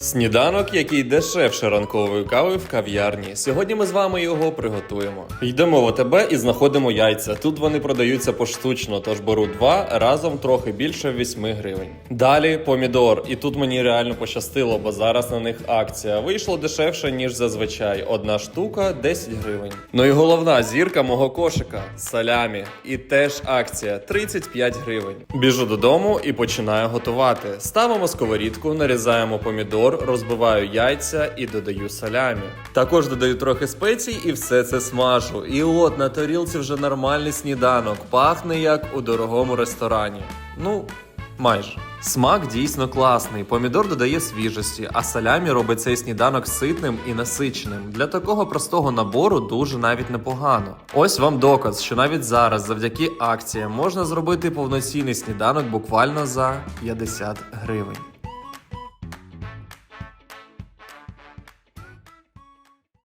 Сніданок, який дешевше ранкової кави в кав'ярні. Сьогодні ми з вами його приготуємо. Йдемо в ОТБ і знаходимо яйця. Тут вони продаються поштучно, тож беру два разом трохи більше 8 гривень. Далі помідор, і тут мені реально пощастило, бо зараз на них акція. Вийшло дешевше ніж зазвичай. Одна штука 10 гривень. Ну і головна зірка мого кошика салямі. І теж акція 35 гривень. Біжу додому і починаю готувати. Ставимо сковорідку, нарізаємо помідор, розбиваю яйця і додаю салямі. Також додаю трохи спецій і все це смажу. І от на тарілці вже нормальний сніданок. Пахне як у дорогому ресторані. Ну, майже. Смак дійсно класний. Помідор додає свіжості, а салямі робить цей сніданок ситним і насиченим. Для такого простого набору дуже навіть непогано. Ось вам доказ, що навіть зараз, завдяки акціям, можна зробити повноцінний сніданок буквально за 50 гривень.